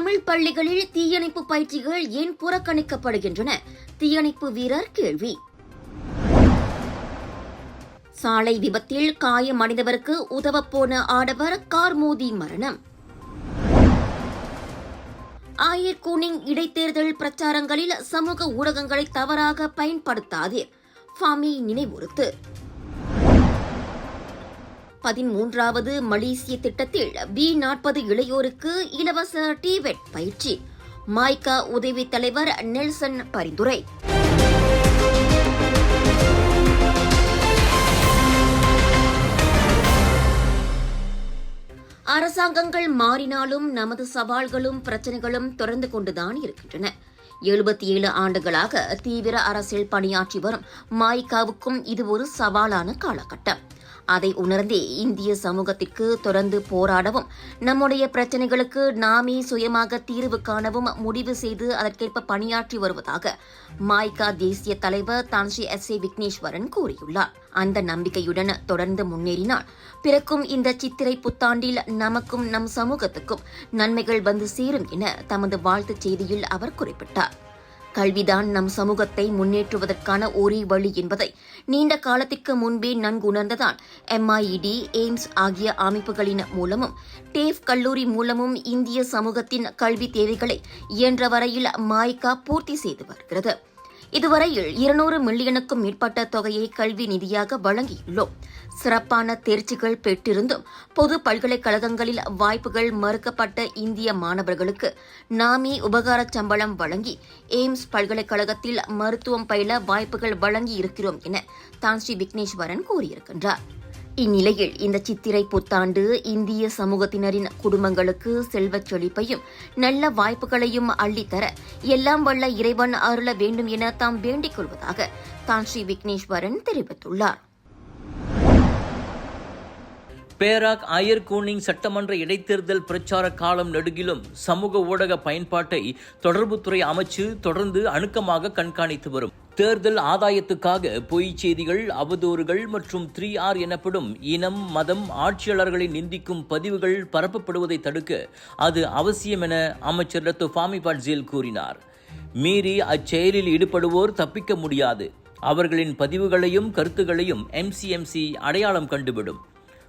தமிழ் பள்ளிகளில் தீயணைப்பு பயிற்சிகள் ஏன் புறக்கணிக்கப்படுகின்றன? தீயணைப்பு வீரர் கேள்வி. சாலை விபத்தில் காயமடைந்தவருக்கு உதவப்போன ஆடவர் கார் மோதி மரணம். ஆயர் கூனிங் இடைத்தேர்தல் பிரச்சாரங்களில் சமூக ஊடகங்களை தவறாக பயன்படுத்தாதீர் ஃபாமி நினைவுறுத்து. பதிமூன்றாவது மலேசிய திட்டத்தில் பி நாற்பது இளையோருக்கு இலவச டிவெட் பயிற்சி. மாய்கா உதவி தலைவர் நெல்சன் பரிந்துரை. அரசாங்கங்கள் மாறினாலும் நமது சவால்களும் பிரச்சனைகளும் தொடர்ந்து கொண்டுதான் இருக்கின்றன. எழுபத்தி ஏழு ஆண்டுகளாக தீவிர அரசியல் பணியாற்றி வரும் மாய்காவுக்கும் இது ஒரு சவாலான காலகட்டம். அதை உணர்ந்தே இந்திய சமூகத்திற்கு தொடர்ந்து போராடவும் நம்முடைய பிரச்சனைகளுக்கு நாமே சுயமாக தீர்வு காணவும் முடிவு செய்து அதற்கேற்ப பணியாற்றி வருவதாக மாய்கா தேசிய தலைவர் தான்ஸ்ரீ எஸ் ஏ விக்னேஸ்வரன் கூறியுள்ளார். அந்த நம்பிக்கையுடன் தொடர்ந்து முன்னேறினால் பிறக்கும் இந்த சித்திரை புத்தாண்டில் நமக்கும் நம் சமூகத்துக்கும் நன்மைகள் வந்து சேரும் என தமது வாழ்த்துச் செய்தியில் அவர் குறிப்பிட்டார். கல்விதான் நம் சமூகத்தை முன்னேற்றுவதற்கான ஒரே வழி என்பதை நீண்ட காலத்திற்கு முன்பே நன்கு உணர்ந்ததால் எம்ஐஇடி எய்ம்ஸ் ஆகிய அமைப்புகளின் மூலமும் டேஃப் கல்லூரி மூலமும் இந்திய சமூகத்தின் கல்வி தேவைகளை இயன்ற வரையில் மாய்கா பூர்த்தி செய்து வருகிறது. இதுவரையில் இருநூறு மில்லியனுக்கும் மேற்பட்ட தொகையை கல்வி நிதியாக வழங்கியுள்ளோம். சிறப்பான தேர்ச்சிகள் பெற்றிருந்தும் பொது பல்கலைக்கழகங்களில் வாய்ப்புகள் மறுக்கப்பட்ட இந்திய மாணவர்களுக்கு நாமே உபகார சம்பளம் வழங்கி எய்ம்ஸ் பல்கலைக்கழகத்தில் மருத்துவம் பயில வாய்ப்புகள் வழங்கி இருக்கிறோம் என தான் ஸ்ரீ விக்னேஸ்வரன் கூறியிருக்கின்றார். இந்நிலையில் இந்த சித்திரை புத்தாண்டு இந்திய சமூகத்தினரின் குடும்பங்களுக்கு செல்வச் செழிப்பையும் நல்ல வாய்ப்புகளையும் அள்ளித்தர எல்லாம் வல்ல இறைவன் அருள வேண்டும் என தாம் வேண்டிக் கொள்வதாக தான் ஸ்ரீ விக்னேஸ்வரன் தெரிவித்துள்ளார். பேராக் ஆயர் கூனிங் சட்டமன்ற இடைத்தேர்தல் பிரச்சார காலம் நெடுகிலும் சமூக ஊடக பயன்பாட்டை தொடர்புத்துறை அமைச்சு தொடர்ந்து அணுக்கமாக கண்காணித்து வரும். தேர்தல் ஆதாயத்துக்காக பொய் செய்திகள் அவதூறுகள் மற்றும் த்ரீ ஆர் எனப்படும் இனம் மதம் ஆட்சியாளர்களை நிந்திக்கும் பதிவுகள் பரப்பப்படுவதை தடுக்க அது அவசியம் என அமைச்சர் ரத்து ஃபாமி கூறினார். மீறி அச்செயலில் ஈடுபடுவோர் தப்பிக்க முடியாது. அவர்களின் பதிவுகளையும் கருத்துகளையும் எம்சிஎம்சி அடையாளம் கண்டுவிடும்.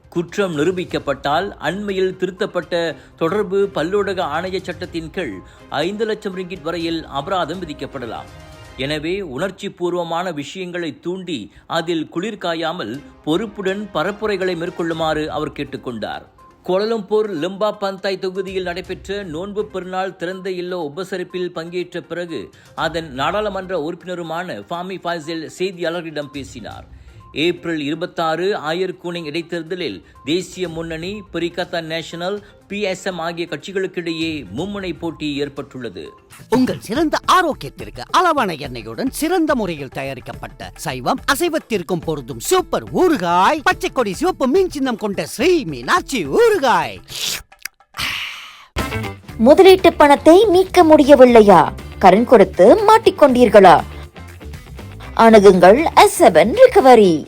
குற்றம் நிரூபிக்கப்பட்டால் அண்மையில் திருத்தப்பட்ட தொடர்பு பல்லூடக ஆணைய சட்டத்தின் கீழ் ஐந்து லட்சம் ரிங்கிட் வரையில் அபராதம் விதிக்கப்படலாம். எனவே உணர்ச்சி பூர்வமான விஷயங்களை தூண்டி அதில் குளிர் காயாமல் பொறுப்புடன் பரப்புரைகளை மேற்கொள்ளுமாறு அவர் கேட்டுக்கொண்டார். கோலலம்பூர் லிம்பா பந்தாய் தொகுதியில் நடைபெற்ற நோன்பு பெருநாள் திறந்த இல்ல உபசரிப்பில் பங்கேற்ற பிறகு அதன் நாடாளுமன்ற உறுப்பினருமான ஃபாமி ஃபாசில் செய்தியாளர்களிடம் பேசினார். ஏப்ரல் இருபத்தாறு ஆயர் கூனிங் இடைத்தேர்தலில் தேசிய முன்னணி பிரிகத்தா நேஷனல் பிஎஸ்எம் ஆகிய கட்சிகளுக்கிடையே மும்முனை போட்டி ஏற்பட்டுள்ளது. உங்கள் சிறந்த ஆரோக்கியத்திற்கு அளவான எண்ணெயுடன் சிறந்த முறையில் தயாரிக்கப்பட்ட சைவம் அசைவத்திற்கும் பொருந்தும் சூப்பர் ஊறுகாய் பச்சை கொடி சிவப்பு மீன் சின்னம் கொண்ட ஸ்ரீ மீனாட்சி ஊறுகாய். முதலீட்டு பணத்தை மீட்க முடியவில்லையா? கடன் கொடுத்து மாட்டிக்கொண்டீர்களா? அணுகுங்கள் எஸ் செவன் ரிகவரி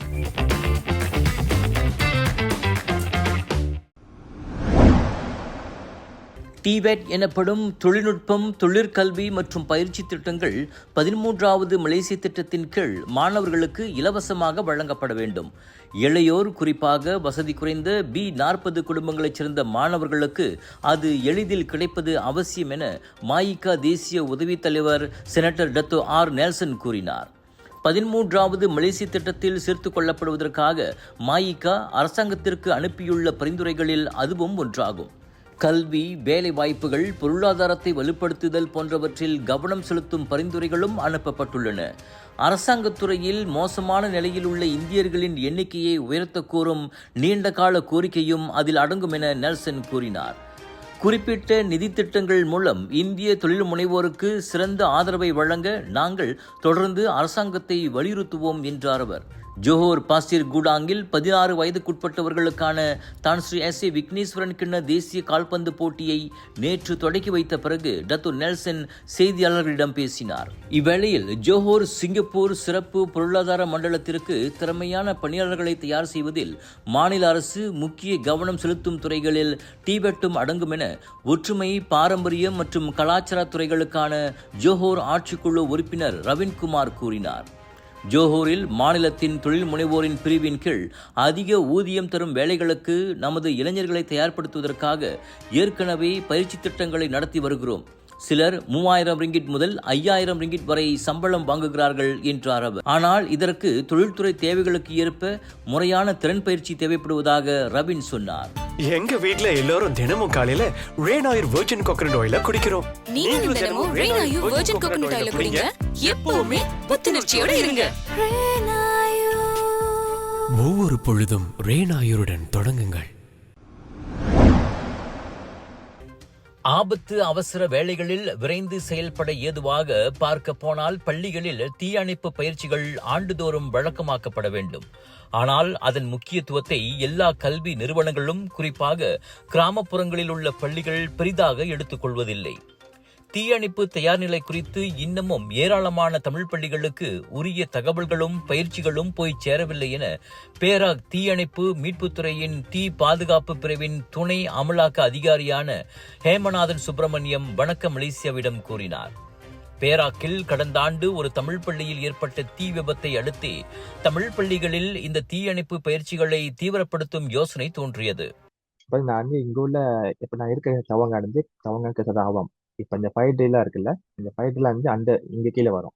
டிவேட் எனப்படும் தொழில்நுட்பம் தொழிற்கல்வி மற்றும் பயிற்சி திட்டங்கள் பதிமூன்றாவது மலேசிய திட்டத்தின் கீழ் மாணவர்களுக்கு இலவசமாக வழங்கப்பட வேண்டும். இளையோர் குறிப்பாக வசதி குறைந்த பி நாற்பது குடும்பங்களைச் சேர்ந்த மாணவர்களுக்கு அது எளிதில் கிடைப்பது அவசியம் என மாயிகா தேசிய உதவித் தலைவர் செனட்டர் டத்தோ ஆர் நெல்சன் கூறினார். பதிமூன்றாவது மலேசிய திட்டத்தில் சேர்த்துக் கொள்ளப்படுவதற்காக மாயிகா அரசாங்கத்திற்கு அனுப்பியுள்ள பரிந்துரைகளில் அதுவும் ஒன்றாகும். கல்வி வேலைவாய்ப்புகள் பொருளாதாரத்தை வலுப்படுத்துதல் போன்றவற்றில் கவனம் செலுத்தும் பரிந்துரைகளும் அனுப்பப்பட்டுள்ளன. அரசாங்கத்துறையில் மோசமான நிலையில் உள்ள இந்தியர்களின் எண்ணிக்கையை உயர்த்தக் கோரும் நீண்டகால கோரிக்கையும் அதில் அடங்கும் என நெல்சன் கூறினார். குறிப்பிட்ட நிதி திட்டங்கள் மூலம் இந்திய தொழில் முனைவோருக்கு சிறந்த ஆதரவை வழங்க நாங்கள் தொடர்ந்து அரசாங்கத்தை வலியுறுத்துவோம் என்றார் அவர். ஜோஹோர் பாசிர் கூடாங்கில் பதினாறு வயதுக்குட்பட்டவர்களுக்கான தான் ஸ்ரீ எஸ் ஏ விக்னேஸ்வரன் கிண்ண தேசிய கால்பந்து போட்டியை நேற்று தொடக்கி வைத்த பிறகு டத்து நெல்சன் செய்தியாளர்களிடம் பேசினார். இவ்வேளையில் ஜோஹோர் சிங்கப்பூர் சிறப்பு பொருளாதார மண்டலத்திற்கு திறமையான பணியாளர்களை தயார் செய்வதில் மாநில அரசு முக்கிய கவனம் செலுத்தும் துறைகளில் டிபெட்டும் அடங்கும் என ஒற்றுமை பாரம்பரியம் மற்றும் கலாச்சார துறைகளுக்கான ஜோஹோர் ஆட்சிக்குழு உறுப்பினர் ரவீன்குமார் கூறினார். ஜோஹூரில் மாநிலத்தின் தொழில் முனைவோரின் பிரிவின் கீழ் அதிக ஊதியம் தரும் வேலைகளுக்கு நமது இளைஞர்களை தயார்படுத்துவதற்காக ஏற்கனவே பயிற்சி திட்டங்களை நடத்தி வருகிறோம். சிலர் மூவாயிரம் ரிங்கிட் முதல் ஐயாயிரம் ரிங்கிட் வரை சம்பளம் வாங்குகிறார்கள் என்றார் அவர். ஆனால் இதற்கு தொழில்துறை தேவைகளுக்கு ஏற்ப முறையான திறன் பயிற்சி தேவைப்படுவதாக ரபின் சொன்னார். எங்க வீட்ல எல்லாரும் தினமும் காலையில ரேன் ஆயில் வெர்ஜின் கோகனட் ஆயில குடிக்கிறோம். நீங்களும் தினமும் ரெய்னாயு வெர்ஜின் கோகனட் ஆயில குடிங்க. எப்பவுமே புத்துணர்ச்சியோட இருங்க. ஒவ்வொரு பொழுதும் ரேனாயுருடன் தொடங்குங்கள். ஆபத்து அவசர வேளைகளில் விரைந்து செயல்பட ஏதுவாக பார்க்க போனால் பள்ளிகளில் தீயணைப்பு பயிற்சிகள் ஆண்டுதோறும் வழக்கமாக்கப்பட வேண்டும். ஆனால் அதன் முக்கியத்துவத்தை எல்லா கல்வி நிறுவனங்களும் குறிப்பாக கிராமப்புறங்களில் உள்ள பள்ளிகள் பெரிதாக எடுத்துக்கொள்வதில்லை. தீயணைப்பு தயார்நிலை குறித்து இன்னமும் ஏராளமான தமிழ் பள்ளிகளுக்கு உரிய தகவல்களும் பயிற்சிகளும் போய் சேரவில்லை என பேராக் தீயணைப்பு மீட்புத்துறையின் தீ பாதுகாப்பு பிரிவின் துணை அமலாக்க அதிகாரியான ஹேமநாதன் சுப்பிரமணியம் வணக்க மலேசியாவிடம் கூறினார். பேராக்கில் கடந்த ஆண்டு ஒரு தமிழ் பள்ளியில் ஏற்பட்ட தீ விபத்தை அடுத்தே தமிழ் பள்ளிகளில் இந்த தீயணைப்பு பயிற்சிகளை தீவிரப்படுத்தும் யோசனை தோன்றியது. நான் வந்து இங்க உள்ள இப்ப நான் இருக்கிற தவங்க அடைஞ்சு தவங்க சதாபம் இப்ப இந்த ஃபைவ் டேலாம் இருக்குல்ல இந்த ஃபயர் டேல வந்து அந்த இங்க கீழே வரும்.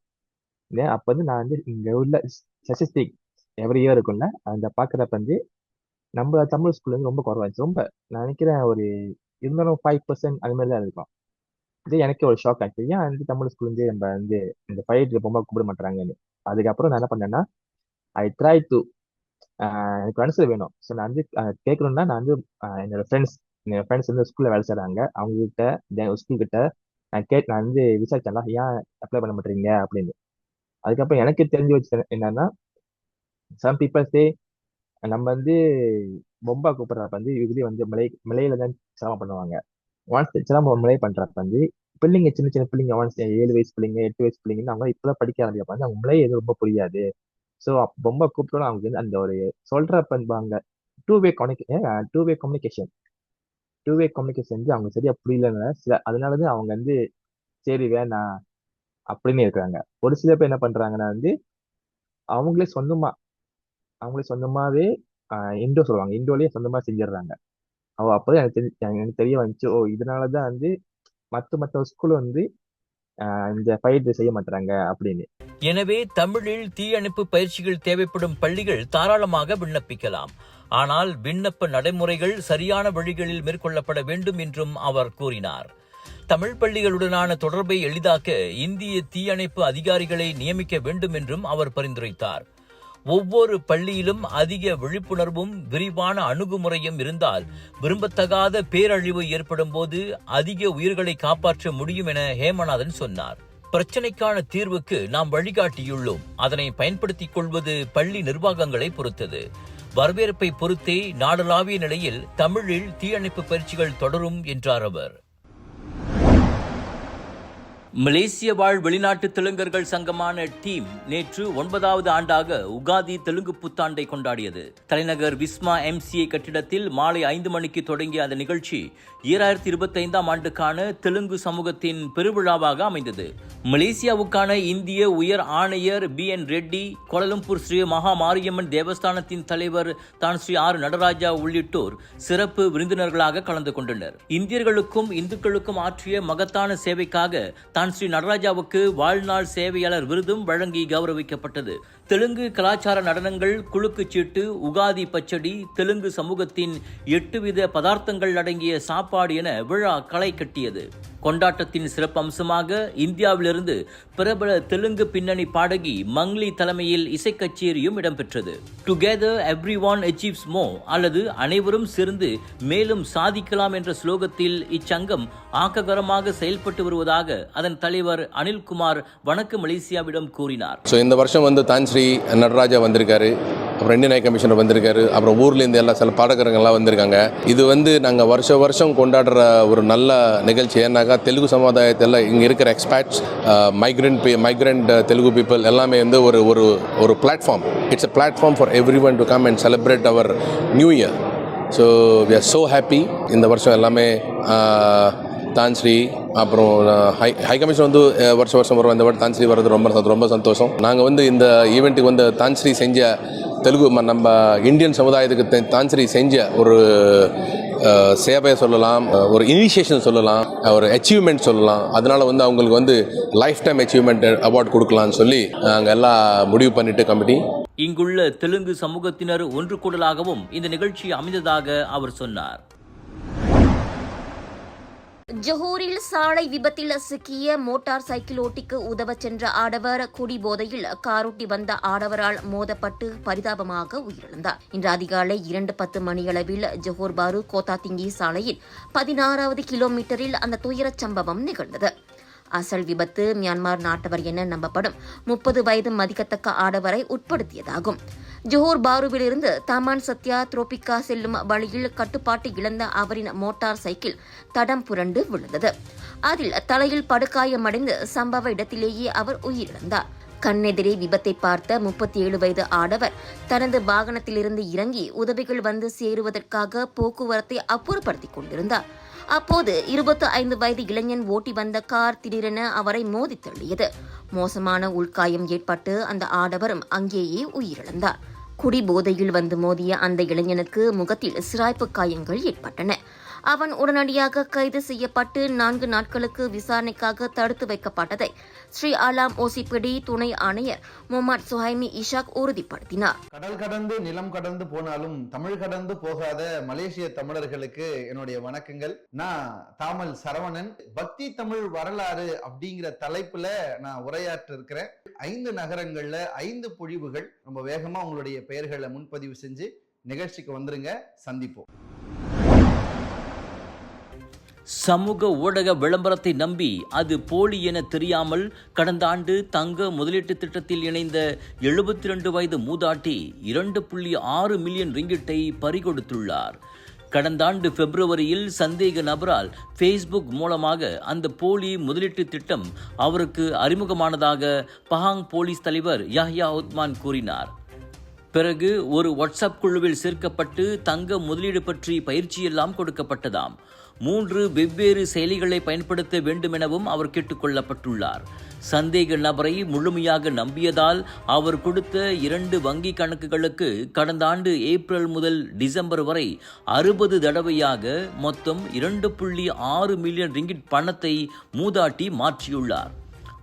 இல்லையா அப்ப வந்து நான் வந்து இங்க உள்ள ஸ்டட்டிஸ்டிக் எவ்ரி இயர் இருக்கும்ல அந்த பாக்குறப்ப வந்து நம்ம தமிழ் ஸ்கூல்ல வந்து ரொம்ப குறைவாச்சு ரொம்ப நான் நினைக்கிறேன் ஒரு இருந்தாலும் ஃபைவ் பர்சன்ட் அது மாதிரி தான் இருக்கும். இது எனக்கே ஒரு ஷாக் ஆச்சு. ஏன் வந்து தமிழ் ஸ்கூல் வந்து நம்ம வந்து இந்த ஃபைவ் டே ரொம்ப கூப்பிட மாட்டாங்கன்னு அதுக்கப்புறம் நான் என்ன பண்ணேன்னா ஐ ட்ரை டு எனக்கு மனசில் வேணும். ஸோ நான் வந்து கேட்கணும்னா நான் வந்து ஆஹ் என்னோட ஃப்ரெண்ட்ஸ் என் ஃப்ரெண்ட்ஸ் வந்து ஸ்கூலில் வேலை செய்கிறாங்க அவங்க கிட்ட தென் ஸ்கூல் கிட்ட நான் கேட் நான் வந்து விசாரிச்சேன்ல ஏன் அப்ளை பண்ண மாட்டேறீங்க? அப்படின்னு. அதுக்கப்புறம் எனக்கு தெரிஞ்சு வச்சு என்னன்னா சம் பீப்பிள்ஸே நம்ம வந்து பொம்பா கூப்பிட்றப்ப வந்து இதுலேயே வந்து மலை மலையில தான் சிரமம் பண்ணுவாங்க. ஒன்ஸ் சிரமம் மலை பண்ணுறப்ப வந்து பிள்ளைங்க சின்ன சின்ன பிள்ளைங்க ஒன்ஸ் ஏழு வயசு பிள்ளைங்க எட்டு வயசு பிள்ளைங்கன்னு அவங்க இப்பதான் படிக்க ஆரம்பிப்பா வந்து அவங்க மலையை எதுவும் ரொம்ப புரியாது. ஸோ பொம்பை கூப்பிட்டோம் அவங்க வந்து அந்த ஒரு சொல்கிறப்ப அவங்க two way கம்யூனிகே two way communication two way communication வந்து அவங்க சரியா புரியலன்னு சில அதனாலதான் அவங்க வந்து சரி வேணாம் அப்படின்னு இருக்காங்க ஒரு சில பேர் என்ன பண்றாங்கன்னா வந்து அவங்களே சொந்தமா அவங்களே சொந்தமாவே இண்டோ சொல்லுவாங்க. இண்டோலயே சொந்தமா செஞ்சிடுறாங்க. அவ அப்பதான் எனக்கு தெரி எனக்கு தெரிய வந்துச்சு ஓ இதனாலதான் வந்து மத்த மத்த ஸ்கூல் வந்து ஆஹ் இந்த பயிற்சி செய்ய மாட்டாங்க அப்படின்னு. எனவே தமிழில் தீயணைப்பு பயிற்சிகள் தேவைப்படும் பள்ளிகள் தாராளமாக விண்ணப்பிக்கலாம். ஆனால் விண்ணப்ப நடைமுறைகள் சரியான வழிகளில் மேற்கொள்ளப்பட வேண்டும் என்றும் அவர் கூறினார். தமிழ் பள்ளிகளுடனான தொடர்பை எளிதாக்க இந்திய தீயணைப்பு அதிகாரிகளை நியமிக்க வேண்டும் என்றும் அவர் பரிந்துரைத்தார். ஒவ்வொரு பள்ளியிலும் அதிக விழிப்புணர்வும் விரிவான அணுகுமுறையும் இருந்தால் விரும்பத்தகாத பேரழிவு ஏற்படும் போது அதிக உயிர்களை காப்பாற்ற முடியும் என ஹேமநாதன் சொன்னார். பிரச்சனைக்கான தீர்வுக்கு நாம் வழிகாட்டியுள்ளோம். அதனை பயன்படுத்திக் கொள்வது பள்ளி நிர்வாகங்களை பொறுத்தது. வரவேற்பை பொறுத்தே நாடளாவிய நிலையில் தமிழில் தீயணைப்பு பயிற்சிகள் தொடரும் என்றார் அவர். மலேசிய வாழ் வெளிநாட்டு தெலுங்கர்கள் சங்கமான டீம் நேற்று ஒன்பதாவது ஆண்டாக உகாதி தெலுங்கு புத்தாண்டை கொண்டாடியது. தலைநகர் விஸ்மா எம்சிஏ கட்டிடத்தில் மாலை ஐந்து மணிக்கு தொடங்கிய அந்த நிகழ்ச்சி ஈராயிரத்தி இருபத்தி ஐந்தாம் ஆண்டுக்கான தெலுங்கு சமூகத்தின் பெருவிழாவாக அமைந்தது. மலேசியாவுக்கான இந்திய உயர் ஆணையர் P N Reddy Kuala Lumpur Shri Maha Mariamman தேவஸ்தானத்தின் தலைவர் தான் ஸ்ரீ ஆர் நடராஜா உள்ளிட்டோர் சிறப்பு விருந்தினர்களாக கலந்து கொண்டனர். இந்தியர்களுக்கும் இந்துக்களுக்கும் ஆற்றிய மகத்தான சேவைக்காக தான் ஸ்ரீ நடராஜாவுக்கு வாழ்நாள் சேவையாளர் விருதும் வழங்கி கௌரவிக்கப்பட்டது. தெலுங்கு கலாச்சார நடனங்கள் குழுக்கு சீட்டு உகாதி பச்சடி தெலுங்கு சமூகத்தின் எட்டு வித பதார்த்தங்கள் அடங்கிய சாப்பாடு என விழா களை கட்டியது. கொண்டாட்டத்தின் சிறப்பம்சமாக இந்தியாவிலிருந்து பிரபல தெலுங்கு பின்னணி பாடகி மங்லி தலைமையில் இசைக்கச்சேரியும் இடம்பெற்றது. டுகெதர் எவ்ரி ஒன் அச்சீவ்ஸ் மோ அல்லது அனைவரும் சேர்ந்து மேலும் சாதிக்கலாம் என்ற ஸ்லோகத்தில் இச்சங்கம் ஆக்ககரமாக செயல்பட்டு வருவதாக அதன் தலைவர் அனில்குமார் வணக்கம் மலேசியாவிடம் கூறினார். இந்த வருஷம் வந்து ஸ்ரீ நடராஜா வந்திருக்காரு அப்புறம் இந்தியன் ஹை கமிஷனர் வந்திருக்காரு அப்புறம் ஊர்லேருந்து எல்லா சில பாடகரங்கள்லாம் வந்திருக்காங்க. இது வந்து நாங்கள் வருஷ வருஷம் கொண்டாடுற ஒரு நல்ல நிகழ்ச்சி. ஏன்னாக்கா தெலுங்கு சமுதாயத்தில் இங்கே இருக்கிற expats migrant migrant Telugu people எல்லாமே வந்து ஒரு ஒரு ஒரு platform it's a platform for everyone to come and celebrate our new year so we are so happy இந்த வருஷம் எல்லாமே தான்ஸ்ரீ அப்புறம் ஹை ஹை கமிஷன் வந்து வருஷம் வருஷம் வரும் இந்த வாட்டி தான்ஸ்ரீ வர்றது ரொம்ப சந்தோ- ரொம்ப சந்தோஷம். நாங்கள் வந்து இந்த ஈவெண்ட்டுக்கு வந்து தான்ஸ்ரீ செஞ்ச தெலுங்கு நம்ம இந்தியன் சமுதாயத்துக்கு தான்ஸ்ரீ செஞ்ச ஒரு சேவையை சொல்லலாம் ஒரு இனிஷியேஷன் சொல்லலாம் ஒரு அச்சீவ்மெண்ட் சொல்லலாம். அதனால் வந்து அவங்களுக்கு வந்து லைஃப் டைம் அச்சீவ்மெண்ட் அவார்ட் கொடுக்கலாம்னு சொல்லி நாங்கள் எல்லாம் முடிவு பண்ணிட்டு கமிட்டி. இங்குள்ள தெலுங்கு சமூகத்தினர் ஒன்று கூடலாகவும் இந்த நிகழ்ச்சி அமைந்ததாக அவர் சொன்னார். ஜஹூரில் சாலை விபத்தில் சிக்கிய மோட்டார் சைக்கிள் ஓட்டிக்கு உதவச் சென்ற ஆடவர் குடிபோதையில் காரொட்டி வந்த ஆடவரால் மோதப்பட்டு பரிதாபமாக உயிரிழந்தார். இன்று அதிகாலை இரண்டு பத்து மணியளவில் ஜஹூர் பாரு கோத்தாத்திங்கி சாலையில் பதினாறாவது கிலோமீட்டரில் அந்த துயரச் சம்பவம் நிகழ்ந்தது. அசல் விபத்து மியான்மர் நாட்டவர் என நம்பப்படும் முப்பது வயது மதிக்கத்தக்க ஆடவரை உட்படுத்தியதாகும். ஜோஹர் பாருவிலிருந்து தமான் சத்யா த்ரோபிகா செல்லும் வழியில் கட்டுப்பாட்டு இழந்த அவரின் மோட்டார் சைக்கிள் தடம் புரண்டு விழுந்தது. அதில் தலையில் படுகாயமடைந்து சம்பவ இடத்திலேயே அவர் உயிரிழந்தார். கண்ணெதிரே விபத்தை பார்த்த முப்பத்தி ஏழு வயது ஆடவர் தனது வாகனத்திலிருந்து இறங்கி உதவிகள் வந்து சேருவதற்காக போக்குவரத்தை அப்புறப்படுத்திக் கொண்டிருந்தார். அப்போது இருபத்தி ஐந்து வயது இளைஞன் ஓட்டி வந்த கார் திடீரென அவரை மோதி தள்ளியது. மோசமான உள்காயம் ஏற்பட்டு அந்த ஆடவரும் அங்கேயே உயிரிழந்தார். குடிபோதையில் வந்து மோதிய அந்த இளைஞனுக்கு முகத்தில் சிராய்ப்பு காயங்கள் ஏற்பட்டன. அவன் உடனடியாக கைது செய்யப்பட்டு நான்கு நாட்களுக்கு விசாரணைக்காக தடுத்து வைக்கப்பட்டதை ஸ்ரீ அலாம் ஓசிபிடி துணை ஆணையர் முகமது சுஹைமி இஷாக் உறுதிப்படுத்தினார். கடல் கடந்து நிலம் கடந்து போனாலும் தமிழ் கடந்து போகாத மலேசிய தமிழர்களுக்கு என்னுடைய வணக்கங்கள். நான் தாமல் சரவணன். பக்தி தமிழ் வரலாறு அப்படிங்கிற தலைப்புல நான் உரையாற்ற இருக்கிறேன் ஐந்து நகரங்கள்ல ஐந்து பொழிவுகள். ரொம்ப வேகமா உங்களுடைய பெயர்களை முன்பதிவு செஞ்சு நிகழ்ச்சிக்கு வந்துருங்க. சந்திப்போம். சமூக ஊடக விளம்பரத்தை நம்பி அது போலி என தெரியாமல் கடந்த ஆண்டு தங்க முதலீட்டு திட்டத்தில் இணைந்த எழுபத்தி ரெண்டு வயது மூதாட்டி இரண்டு புள்ளி ஆறு மில்லியன் ரிங்கிட்டை பறிகொடுத்துள்ளார். கடந்த ஆண்டு பிப்ரவரியில் சந்தேக நபரால் ஃபேஸ்புக் மூலமாக அந்த போலி முதலீட்டு திட்டம் அவருக்கு அறிமுகமானதாக பஹாங் போலீஸ் தலைவர் யஹ்யா உத்மான் கூறினார். பிறகு ஒரு வாட்ஸ்அப் குழுவில் சேர்க்கப்பட்டு தங்க முதலீடு பற்றி பயிற்சியெல்லாம் கொடுக்கப்பட்டதாம். மூன்று வெவ்வேறு செயலிகளை பயன்படுத்த வேண்டுமெனவும் அவர் கேட்டுக்கொள்ளப்பட்டுள்ளார் சந்தேக நபரை முழுமையாக நம்பியதால் அவர் கொடுத்த இரண்டு வங்கி கணக்குகளுக்கு கடந்த ஆண்டு ஏப்ரல் முதல் டிசம்பர் வரை அறுபது தடவையாக மொத்தம் இரண்டு புள்ளி ஆறு மில்லியன் ரிங்கிட் பணத்தை மூதாட்டி மாற்றியுள்ளார்.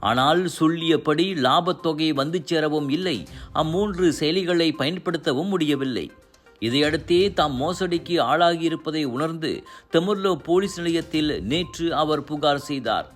ஆனால் சொல்லியபடி லாபத் தொகை வந்து சேரவும் இல்லை. அம்மூன்று செயலிகளை பயன்படுத்தவும் முடியவில்லை. இதையடுத்தே தாம் மோசடிக்கு ஆளாகியிருப்பதை உணர்ந்து தெமுர்லோ போலீஸ் நிலையத்தில் நேற்று அவர் புகார் செய்தார்.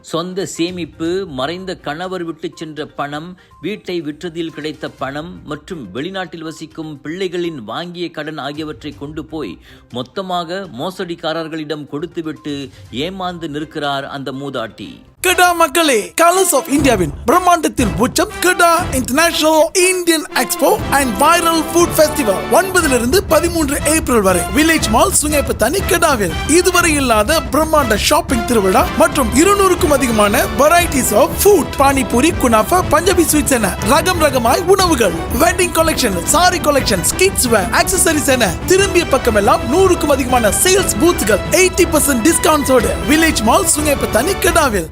சொந்த சேமிப்பு மறைந்த கணவர் விட்டுச் சென்ற பணம் வீட்டை விற்றதில் கிடைத்த பணம் மற்றும் வெளிநாட்டில் வசிக்கும் பிள்ளைகளின் வாங்கிய கடன் ஆகியவற்றை கொண்டு போய் மொத்தமாக மோசடிக்காரர்களிடம் கொடுத்துவிட்டு ஏமாந்து நிற்கிறார் அந்த மூதாட்டி. கெடா மக்களே கலர்ஸ் ஆஃப் இந்தியாவின் பிரம்மாண்டத்தின் உச்சம் Kedah international Indian expo and viral food festival ஒன்பதிலிருந்து பதிமூன்று ஏப்ரல் வரை. வில்லேஜ் மால் சுங்கப்பத்தானி கெடாவில். இதுவரை இல்லாத பிரம்மாண்ட ஷாப்பிங் திருவிழா மற்றும் இருநூறுக்கும் அதிகமான varieties of food panipuri kunafa Punjabi sweets என ரகம் ரகமாய் உணவுகள். Wedding collection sari collection kids wear accessories என திரும்பிய பக்கமெல்லாம் நூறுக்கும் அதிகமான சேல்ஸ் பூத்துகள் எயிட்டி பர்சன்ட் டிஸ்கவுண்ட்ஸோடு வில்லேஜ் மால் சுங்கப்பத்தானி கெடாவில்.